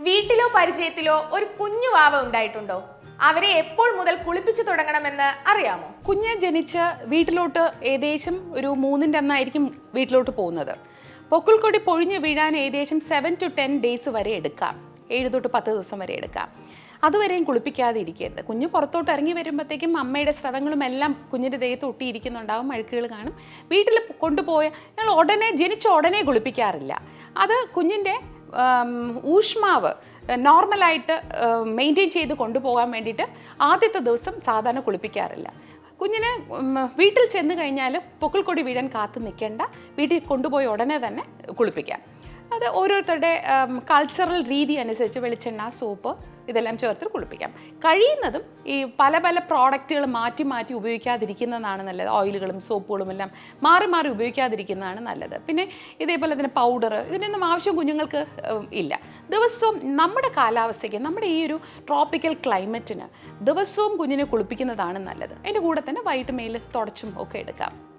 വീട്ടിലോ പരിചയത്തിലോ ഒരു കുഞ്ഞു വാവ ഉണ്ടായിട്ടുണ്ടോ? അവരെ എപ്പോൾ മുതൽ കുളിപ്പിച്ചു തുടങ്ങണമെന്ന് അറിയാമോ? കുഞ്ഞ് ജനിച്ച് വീട്ടിലോട്ട് ഏകദേശം ഒരു മൂന്നിന്റെ അന്നായിരിക്കും വീട്ടിലോട്ട് പോകുന്നത്. പൊക്കിൾക്കൊടി പൊഴിഞ്ഞു വീഴാൻ ഏകദേശം സെവൻ ടു ടെൻ ഡേയ്സ് വരെ എടുക്കാം. ഏഴ് തൊട്ട് പത്ത് ദിവസം വരെ എടുക്കാം. അതുവരെയും കുളിപ്പിക്കാതെ ഇരിക്കരുത് കുഞ്ഞ് പുറത്തോട്ട് ഇറങ്ങി വരുമ്പോഴത്തേക്കും അമ്മയുടെ സ്രവങ്ങളും എല്ലാം കുഞ്ഞിന്റെ ദേഹത്ത് ഒട്ടിയിരിക്കുന്നുണ്ടാവും അഴുക്കുകൾ കാണും. വീട്ടിൽ കൊണ്ടുപോയ ഞങ്ങൾ ഉടനെ ജനിച്ച ഉടനെ കുളിപ്പിക്കാറില്ല. അത് കുഞ്ഞിന്റെ ഊഷ്മാവ് നോർമലായിട്ട് മെയിന്റെയിൻ ചെയ്ത് കൊണ്ടുപോകാൻ വേണ്ടിയിട്ട് ആദ്യത്തെ ദിവസം സാധാരണ കുളിപ്പിക്കാറില്ല. കുഞ്ഞിന് വീട്ടിൽ ചെന്ന് കഴിഞ്ഞാൽ പൊക്കിൾക്കൊടി വീഴാൻ കാത്തു നിൽക്കേണ്ട വീട്ടിൽ കൊണ്ടുപോയി ഉടനെ തന്നെ കുളിപ്പിക്കാം. അത് ഓരോരുത്തരുടെ കൾച്ചറൽ രീതി അനുസരിച്ച് വെളിച്ചെണ്ണ സോപ്പ് ഇതെല്ലാം ചേർത്ത് കുളിപ്പിക്കാം. കഴിയുന്നതും ഈ പല പല പ്രോഡക്റ്റുകൾ മാറ്റി മാറ്റി ഉപയോഗിക്കാതിരിക്കുന്നതാണ് നല്ലത്. ഓയിലുകളും സോപ്പുകളും എല്ലാം മാറി മാറി ഉപയോഗിക്കാതിരിക്കുന്നതാണ് നല്ലത്. പിന്നെ ഇതേപോലെ തന്നെ പൗഡർ ഇതിനൊന്നും ആവശ്യം കുഞ്ഞുങ്ങൾക്ക് ഇല്ല. ദിവസവും നമ്മുടെ കാലാവസ്ഥയ്ക്ക് നമ്മുടെ ഈ ഒരു ട്രോപ്പിക്കൽ ക്ലൈമറ്റിന് ദിവസവും കുഞ്ഞിനെ കുളിപ്പിക്കുന്നതാണ് നല്ലത്. അതിന്റെ കൂടെ തന്നെ വൈകിട്ട് മേൽ തുടച്ചും ഒക്കെ എടുക്കാം.